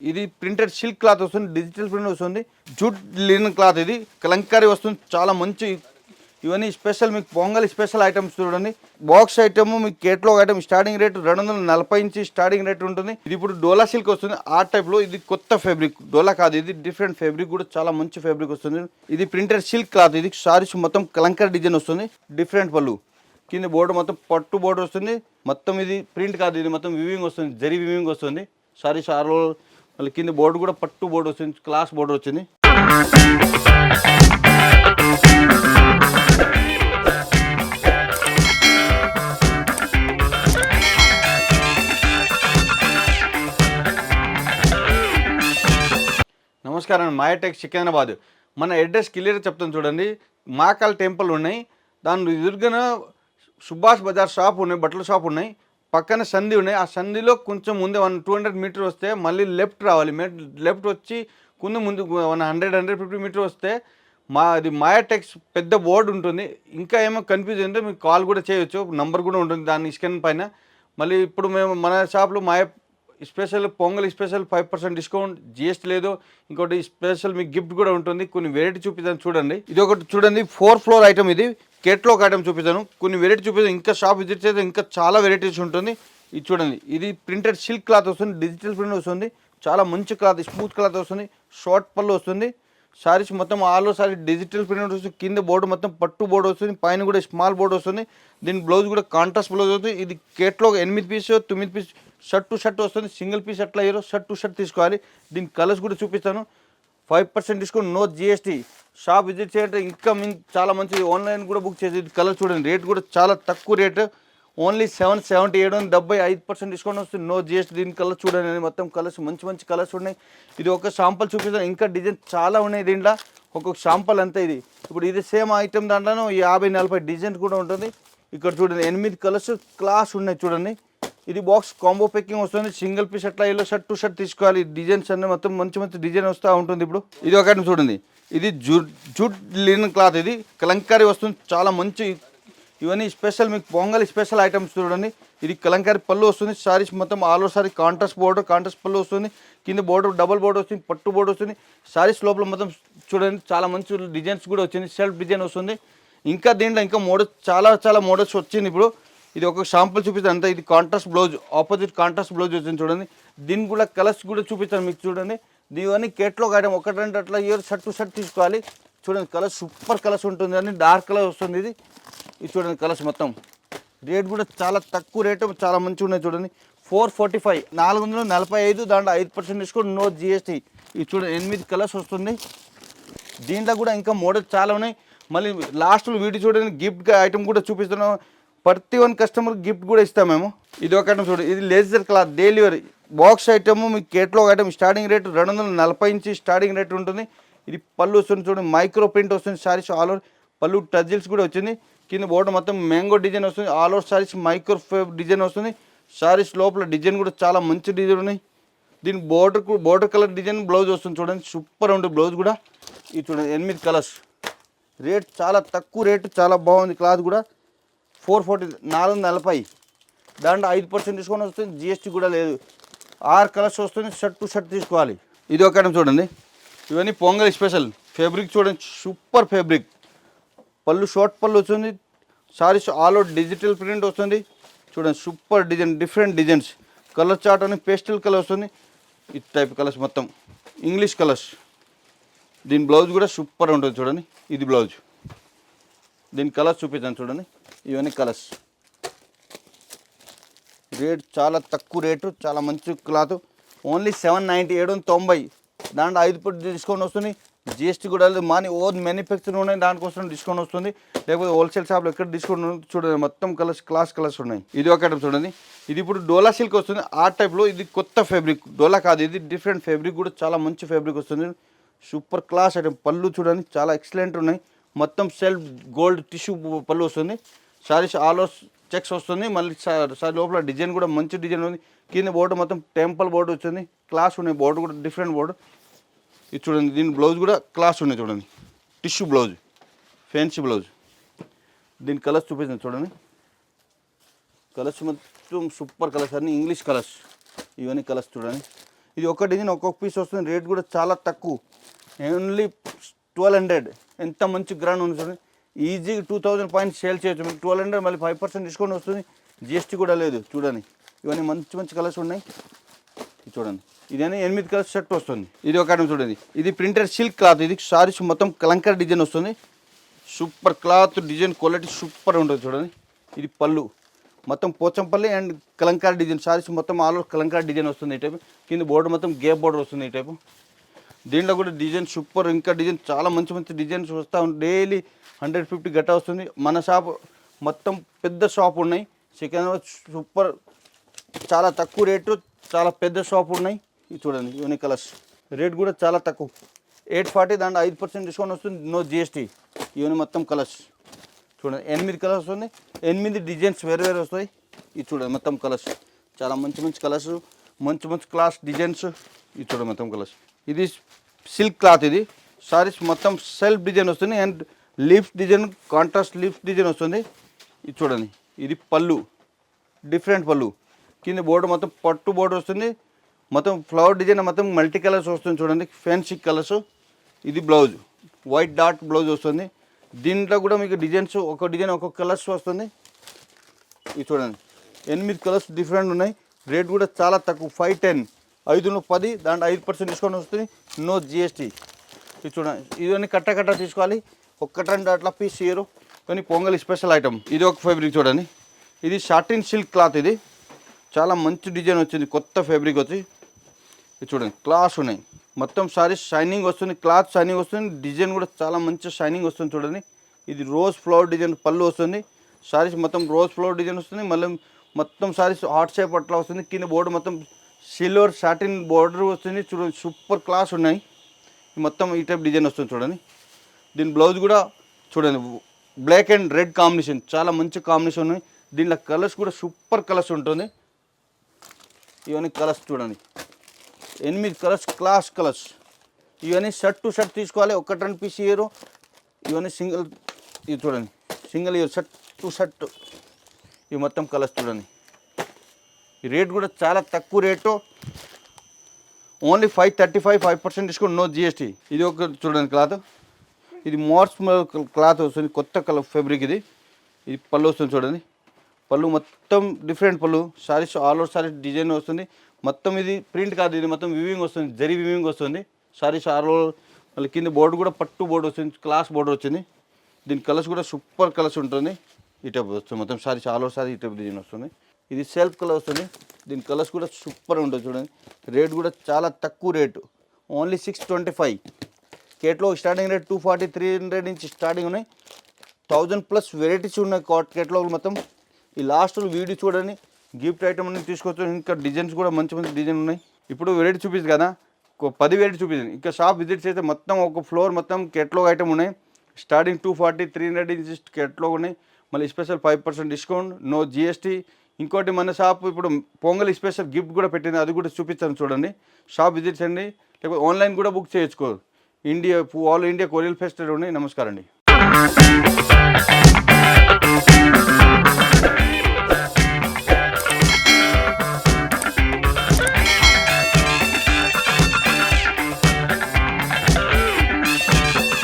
ఇది printed silk cloth వస్తుంది digital print వస్తుంది. జూట్ లినన్ క్లాత్ ఇది. కలంకారీ వస్తుంది చాలా మంచి ఇవన్నీ స్పెషల్ మీకు పొంగల్ స్పెషల్ ఐటమ్స్ చూడండి. బాక్స్ ఐటమ్ మీకు కేట్లో ఐటమ్ స్టార్టింగ్ రేట్ రెండు వందల నలభై నుంచి స్టార్టింగ్ రేట్ ఉంటుంది. ఇది ఇప్పుడు డోలా సిల్క్ వస్తుంది ఆ టైప్లో ఇది కొత్త ఫ్యాబ్రిక్ డోలా కాదు ఇది డిఫరెంట్ ఫ్యాబ్రిక్ కూడా చాలా మంచి ఫ్యాబ్రిక్ వస్తుంది. ఇది ప్రింటెడ్ సిల్క్ క్లాత్ ఇది సారీస్ మొత్తం కలంకారీ డిజైన్ వస్తుంది డిఫరెంట్ పళ్ళు. కింద బోర్డు మొత్తం పట్టు బోర్డు వస్తుంది. మొత్తం ఇది ప్రింట్ కాదు ఇది మొత్తం వివింగ్ వస్తుంది జరీ వివింగ్ వస్తుంది. సారీస్ ఆరు మళ్ళీ కింద బోర్డు కూడా పట్టు బోర్డు వచ్చింది క్లాస్ బోర్డు వచ్చింది. నమస్కారం మాయాటెక్ సికింద్రాబాద్. మన అడ్రస్ క్లియర్ చెప్తాను చూడండి. మాకాల్ టెంపుల్ ఉన్నాయి. దాని ఎదురుగా సుభాష్ బజార్ షాప్ ఉన్నాయి బట్టల షాప్ ఉన్నాయి. పక్కన సంధి ఉన్నాయి. ఆ సంధిలో కొంచెం ముందే వన్ టూ హండ్రెడ్ మీటర్ వస్తే మళ్ళీ లెఫ్ట్ రావాలి. లెఫ్ట్ వచ్చి కొంచెం ముందు one hundred hundred fifty metre వస్తే మా అది మాయాటెక్స్ పెద్ద బోర్డు ఉంటుంది. ఇంకా ఏమో కన్ఫ్యూజ్ ఉంటే మీకు కాల్ కూడా చేయొచ్చు. నంబర్ కూడా ఉంటుంది దాని స్కాన్ పైన. మళ్ళీ ఇప్పుడు మేము మన షాప్లో Maya special Pongal special five percent discount GST లేదు. ఇంకోటి స్పెషల్ మీకు గిఫ్ట్ కూడా ఉంటుంది. కొన్ని వెరైటీ చూపిస్తాను చూడండి. ఇది ఒకటి చూడండి ఫోర్ ఫ్లోర్ ఐటమ్ ఇది. కేట్లాక్ ఐటమ్ చూపిస్తాను కొన్ని వెరైటీ చూపిస్తాను ఇంకా షాప్ విజిట్ చేస్తే ఇంకా చాలా వెరైటీస్ ఉంటుంది. ఇది చూడండి. ఇది ప్రింటెడ్ సిల్క్ క్లాత్ వస్తుంది డిజిటల్ ప్రింట్ వస్తుంది. చాలా మంచి క్లాత్ స్మూత్ క్లాత్ వస్తుంది. షార్ట్ పళ్ళు వస్తుంది. సారీస్ మొత్తం ఆల్లో సారీ డిజిటల్ ప్రింట్ వస్తుంది కింద బోర్డు మొత్తం పట్టు బోర్డు వస్తుంది. పైన కూడా స్మాల్ బోర్డు వస్తుంది. దీని బ్లౌజ్ కూడా కాంట్రాస్ట్ బ్లౌజ్ వస్తుంది. ఇది కేట్లో ఎనిమిది పీస్ తొమ్మిది పీస్ షర్ట్ టు షర్ట్ వస్తుంది సింగిల్ పీస్ ఎట్లా అయ్యారో షర్ట్ టు షర్ట్ తీసుకోవాలి. దీని కలర్స్ కూడా చూపిస్తాను. Five percent discount no GST shop visit చేయంటే ఇంకా మీ చాలా మంచి ఆన్లైన్ కూడా బుక్ చేసి ఇది కలర్ చూడండి రేట్ కూడా చాలా తక్కువ రేటు. ఓన్లీ సెవెన్ సెవెంటీ ఏడు డెబ్బై ఐదు పర్సెంట్ డిస్కౌంట్ వస్తుంది నో జిఎస్టీ దీని కలర్ చూడండి మొత్తం కలర్స్ మంచి మంచి కలర్స్ ఉన్నాయి. ఇది ఒక షాంపల్ చూపిస్తాను ఇంకా డిజైన్ చాలా ఉన్నాయి దీంట్లో. ఒక్కొక్క షాంపల్ అంతా ఇది. ఇప్పుడు ఇది సేమ్ ఐటమ్ దాంట్లోనూ యాభై నలభై డిజైన్ కూడా ఉంటుంది. ఇక్కడ చూడండి ఎనిమిది కలర్స్ క్లాస్ ఉన్నాయి చూడండి. ఇది బాక్స్ కాంబో ప్యాకింగ్ వస్తుంది. సింగిల్ పీస్ అట్లా ఇలా షర్ట్ టు షర్ట్ తీసుకోవాలి. డిజైన్స్ అన్నీ మొత్తం మంచి మంచి డిజైన్ వస్తూ ఉంటుంది ఇప్పుడు. ఇది ఒక చూడండి. ఇది జూట్ జూట్ లినన్ క్లాత్ ఇది. కలంకారీ వస్తుంది. చాలా మంచి ఇవన్నీ స్పెషల్ మీకు పొంగల్ స్పెషల్ ఐటమ్స్ చూడండి. ఇది కలంకారీ పళ్ళు వస్తుంది. సారీస్ మొత్తం all over saree contrast border contrast పళ్ళు వస్తుంది. కింద బోర్డర్ డబుల్ బోర్డర్ వస్తుంది. పట్టు బోర్డర్ వస్తుంది. సారీస్ లోపల మొత్తం చూడండి. చాలా మంచి డిజైన్స్ కూడా వచ్చింది. సెల్ఫ్ డిజైన్ వస్తుంది. ఇంకా దీంట్లో ఇంకా మోడల్స్ చాలా చాలా మోడల్స్ వచ్చింది ఇప్పుడు. ఇది ఒక షాంపుల్ చూపిస్తాను అంతా ఇది contrast blouse opposite contrast blouse వచ్చింది చూడండి. దీని కూడా కలర్స్ కూడా చూపిస్తాను మీకు చూడండి. దీవన్నీ కేట్లో కాయడం ఒకటి రెండు అట్లా ఇయర్ షర్ట్ టు షర్ట్ తీసుకోవాలి. చూడండి కలర్ సూపర్ కలర్స్ ఉంటుంది అని డార్క్ కలర్ వస్తుంది ఇది. ఇది చూడండి కలర్స్ మొత్తం. రేట్ కూడా చాలా తక్కువ రేటు చాలా మంచిగా ఉన్నాయి చూడండి. ఫోర్ ఫార్టీ ఫైవ్ నాలుగు వందల నలభై ఐదు దాంట్లో ఐదు పర్సెంట్ డిస్కౌంట్ నో జిఎస్టీ ఇది చూడండి ఎనిమిది కలర్స్ వస్తుంది. దీంట్లో కూడా ఇంకా మోడల్స్ చాలా ఉన్నాయి. మళ్ళీ లాస్ట్లో వీడియో చూడండి గిఫ్ట్ ఐటమ్ కూడా చూపిస్తున్నాం ప్రతి వన్ కస్టమర్ గిఫ్ట్ కూడా ఇస్తాం మేము. ఇది ఒక ఐటమ్ చూడండి ఇది laser cloth delivery box item మీకు కేట్లో ఐటమ్ స్టార్టింగ్ రేట్ రెండు వందల నలభై నుంచి స్టార్టింగ్ రేట్ ఉంటుంది. ఇది పళ్ళు వస్తుంది చూడండి మైక్రో ప్రింట్ వస్తుంది శారీస్ ఆల్ ఓవర్ పళ్ళు టజిల్స్ కూడా వచ్చింది. కింద బోర్డు మొత్తం మ్యాంగో డిజైన్ వస్తుంది all over sarees micro design వస్తుంది. శారీస్ లోపల డిజైన్ కూడా చాలా మంచి డిజైన్ ఉన్నాయి. దీని border border colour design blouse వస్తుంది చూడండి సూపర్ ఉంటుంది బ్లౌజ్ కూడా. ఇది చూడండి ఎనిమిది కలర్స్ రేట్ చాలా తక్కువ రేటు చాలా బాగుంది క్లాత్ కూడా. ఫోర్ ఫార్టీ నాలుగు నలభై. దాంట్లో ఐదు పర్సెంట్ డిస్కౌంట్ వస్తుంది జిఎస్టీ కూడా లేదు. ఆరు కలర్స్ వస్తుంది షర్ట్ టు షర్ట్ తీసుకోవాలి. ఇది ఒక చూడండి. ఇవన్నీ పొంగల్ స్పెషల్. ఫ్యాబ్రిక్ చూడండి సూపర్ ఫ్యాబ్రిక్ పళ్ళు షార్ట్ పళ్ళు వస్తుంది. Sarees all out digital print వస్తుంది. చూడండి super design different designs colour chart అని పేస్టల్ కలర్ వస్తుంది. ఈ టైప్ కలర్స్ మొత్తం. ఇంగ్లీష్ కలర్స్ దీని బ్లౌజ్ కూడా సూపర్ ఉంటుంది చూడండి. ఇది బ్లౌజ్ దీని కలర్స్ చూపించాను చూడండి. ఇవన్నీ కలర్స్. రేట్ చాలా తక్కువ రేటు చాలా మంచి క్లాత్. ఓన్లీ సెవెన్ నైంటీ ఏడు వందల తొంభై. దాంట్లో ఐదు పట్టు డిస్కౌంట్ వస్తుంది. జిఎస్టీ కూడా లేదు. మాని ఓన్ మ్యానుఫ్యాక్చరింగ్ ఉన్నాయి దానికోసం డిస్కౌంట్ వస్తుంది. లేకపోతే హోల్సేల్ షాప్లో ఎక్కడ డిస్కౌంట్ చూడండి. మొత్తం కలర్స్ క్లాస్ కలర్స్ ఉన్నాయి. ఇది ఒక ఐటమ్ చూడండి. ఇది ఇప్పుడు డోలా సిల్క్ వస్తుంది. ఆ టైప్లో ఇది కొత్త ఫ్యాబ్రిక్ డోలా కాదు ఇది డిఫరెంట్ ఫ్యాబ్రిక్ కూడా చాలా మంచి ఫ్యాబ్రిక్ వస్తుంది. సూపర్ క్లాస్ ఐటమ్ పళ్ళు చూడండి చాలా ఎక్సలెంట్ ఉన్నాయి. మొత్తం సెల్ఫ్ గోల్డ్ టిష్యూ పళ్ళు వస్తుంది. సారీస్ ఆల్ ఓవర్ చెక్స్ వస్తుంది మళ్ళీ సా- సారీ లోపల డిజైన్ కూడా మంచి డిజైన్ ఉంది. కింద బోర్డు మొత్తం టెంపుల్ బోర్డు వచ్చింది. క్లాస్ ఉన్నాయి బోర్డు కూడా డిఫరెంట్ బోర్డు. ఇది చూడండి దీని బ్లౌజ్ కూడా క్లాస్ ఉన్నాయి చూడండి. Tissue blouse fancy blouse. దీని కలర్స్ చూపిస్తుంది చూడండి. కలర్స్ మొత్తం సూపర్ కలర్స్ అన్ని ఇంగ్లీష్ కలర్స్. ఇవన్నీ కలర్స్ చూడండి. ఇది ఒక డిజైన్ ఒక్కొక్క పీస్ వస్తుంది రేట్ కూడా చాలా తక్కువ. Only twelve hundred. ఎంత మంచి గ్రాండ్ ఉంది చూడండి. ఈజీగా టూ థౌజండ్ పాయింట్స్ సేల్ చేయొచ్చు. మీకు ట్వెల్వ్ హండ్రెడ్ మళ్ళీ ఫైవ్ పర్సెంట్ డిస్కౌంట్ వస్తుంది. జిఎస్టీ కూడా లేదు చూడండి. ఇవన్నీ మంచి మంచి కలర్స్ ఉన్నాయి. ఇది చూడండి. ఇదేనా ఎనిమిది కలర్ షర్ట్ వస్తుంది. ఇది ఒక చూడండి. ఇది ప్రింటెడ్ సిల్క్ క్లాత్ ఇది సారీస్ మొత్తం కలంకర్ డిజైన్ వస్తుంది. Super cloth design quality super ఉంటుంది చూడండి. ఇది పళ్ళు. మొత్తం Pochampally and Kalamkari design. Saris మొత్తం ఆల్ ఓవర్ కలంకార డిజైన్ వస్తుంది ఈ టైపు కింద బోర్డర్ మొత్తం గేప్ బోర్డర్ వస్తుంది ఈ టైపు దీంట్లో కూడా డిజైన్ సూపర్ ఇంకా డిజైన్ చాలా మంచి మంచి డిజైన్స్ వస్తూ ఉంటాయి డైలీ హండ్రెడ్ ఫిఫ్టీ గట్ట వస్తుంది. మన షాప్ మొత్తం పెద్ద షాప్ ఉన్నాయి. సెకండ్ సూపర్ చాలా తక్కువ రేటు చాలా పెద్ద షాప్ ఉన్నాయి. ఇది చూడండి యూనిక్ కలర్స్. రేట్ కూడా చాలా తక్కువ. ఎయిట్ ఫార్టీ దాంట్లో ఐదు పర్సెంట్ డిస్కౌంట్ వస్తుంది. నో జిఎస్టీ ఇవన్నీ మొత్తం కలర్స్. చూడండి ఎనిమిది కలర్స్ వస్తుంది ఎనిమిది డిజైన్స్ వేరు వేరు వస్తాయి. ఇది చూడండి మొత్తం కలర్స్. చాలా మంచి మంచి కలర్స్ మంచి మంచి క్లాస్ డిజైన్స్. ఇది చూడండి మొత్తం కలర్స్. ఇది సిల్క్ క్లాత్ ఇది. సారీస్ మొత్తం సెల్ఫ్ డిజైన్ వస్తుంది and lift design contrast lift design వస్తుంది. ఇది చూడండి ఇది పళ్ళు డిఫరెంట్ పళ్ళు. కింద బోర్డు మొత్తం పట్టు బోర్డు వస్తుంది. మొత్తం ఫ్లవర్ డిజైన్ మొత్తం మల్టీ కలర్స్ వస్తుంది చూడండి ఫ్యాన్సీ కలర్స్. ఇది బ్లౌజ్ వైట్ డాట్ బ్లౌజ్ వస్తుంది. దీంట్లో కూడా మీకు డిజైన్స్ ఒక డిజైన్ ఒక్కొక్క కలర్స్ వస్తుంది. ఇది చూడండి ఎనిమిది కలర్స్ డిఫరెంట్ ఉన్నాయి. రేట్ కూడా చాలా తక్కువ ఫైవ్ టెన్. ఐదులో పది దాంట్లో ఐదు పర్సెంట్ డిస్కౌంట్ వస్తుంది. నో జిఎస్టీ ఇది చూడండి. ఇవన్నీ కట్ట కట్ట తీసుకోవాలి. ఒక్కటి రెండు అట్లా పీస్ చేయరు. కానీ పొంగల్ స్పెషల్ ఐటమ్ ఇది ఒక ఫ్యాబ్రిక్ చూడండి. ఇది షార్టిన్ సిల్క్ క్లాత్ ఇది. చాలా మంచి డిజైన్ వచ్చింది. కొత్త ఫ్యాబ్రిక్ వచ్చి. ఇది చూడండి. క్లాస్ ఉన్నాయి. మొత్తం సారీ షైనింగ్ వస్తుంది. క్లాత్ షైనింగ్ వస్తుంది. డిజైన్ కూడా చాలా మంచి షైనింగ్ వస్తుంది చూడండి. ఇది రోజ్ ఫ్లవర్ డిజైన్ పళ్ళు వస్తుంది. సారీస్ మొత్తం రోజ్ ఫ్లవర్ డిజైన్ వస్తుంది. మళ్ళీ మొత్తం సారీస్ హాట్ షేప్ అట్లా వస్తుంది. కింద బోర్డు మొత్తం సిల్వర్ సాటిన్ బోర్డర్ వస్తుంది. చూడండి సూపర్ క్లాస్ ఉన్నాయి. ఈ మొత్తం ఈ టైప్ డిజైన్ వస్తుంది చూడండి. దీని బ్లౌజ్ కూడా చూడండి బ్లాక్ అండ్ రెడ్ కాంబినేషన్ చాలా మంచి కాంబినేషన్ ఉన్నాయి. దీంట్లో కలర్స్ కూడా సూపర్ కలర్స్ ఉంటుంది. ఇవన్నీ కలర్స్ చూడండి. ఎనిమిది కలర్స్ క్లాస్ కలర్స్ ఇవన్నీ షర్ట్ టు షర్ట్ తీసుకోవాలి. ఒకటి రెండు పీస్ ఇయరు ఇవన్నీ సింగిల్ ఇది చూడండి. Single year shirt to shirt ఇవి మొత్తం కలర్స్ చూడండి. ఈ రేట్ కూడా చాలా తక్కువ rate. Only five thirty five five percent discount no GST. ఇది ఒక చూడండి క్లాత్. ఇది మోర్స్ క్లాత్ వస్తుంది కొత్త కలర్ ఫ్యాబ్రిక్ ఇది. ఇది పళ్ళు వస్తుంది చూడండి. పళ్ళు మొత్తం డిఫరెంట్ పళ్ళు. Saris all over saris design వస్తుంది. మొత్తం ఇది ప్రింట్ కాదు ఇది మొత్తం వివింగ్ వస్తుంది జరీ వివింగ్ వస్తుంది. సారీస్ ఆల్ ఓవర్ మళ్ళీ కింద బోర్డు కూడా పట్టు బోర్డు వస్తుంది క్లాస్ బోర్డు వచ్చింది. దీని కలర్స్ కూడా సూపర్ కలర్స్ ఉంటుంది. ఈ టైప్ వస్తుంది మొత్తం సారీస్ ఆల్ ఓవర్ సారీ ఈ టైప్ డిజైన్ వస్తుంది. ఇది సెల్ఫ్ కలర్ వస్తుంది దీని కలర్స్ కూడా సూపర్ ఉంటుంది చూడండి. రేట్ కూడా చాలా తక్కువ rate only six twenty five కేట్లో starting rate two forty three hundred నుంచి స్టార్టింగ్ ఉన్నాయి. థౌజండ్ ప్లస్ వెరైటీస్ ఉన్నాయి కాట్ కేటలాగ్ మొత్తం. ఈ లాస్ట్ వీడియో చూడండి. గిఫ్ట్ ఐటమ్ అనేది తీసుకోవచ్చు ఇంకా డిజైన్స్ కూడా మంచి మంచి డిజైన్ ఉన్నాయి. ఇప్పుడు వెరైటీ చూపిస్తుంది కదా. ఒక పది వెరైటీ చూపిస్తుంది ఇంకా షాప్ విజిట్ చేస్తే మొత్తం ఒక ఫ్లోర్ మొత్తం కేటలాగ్ ఐటమ్ ఉన్నాయి. Starting two forty three hundred inches catalogue ఉన్నాయి. మళ్ళీ special five percent discount no GST ఇంకోటి మన షాప్ ఇప్పుడు పొంగల్ స్పెషల్ గిఫ్ట్ కూడా పెట్టింది అది కూడా చూపిస్తాను చూడండి. షాప్ విజిట్ చేయండి లేకపోతే ఆన్లైన్ కూడా బుక్ చేసుకో India all India courier festival ఉన్నాయి. నమస్కారం అండి.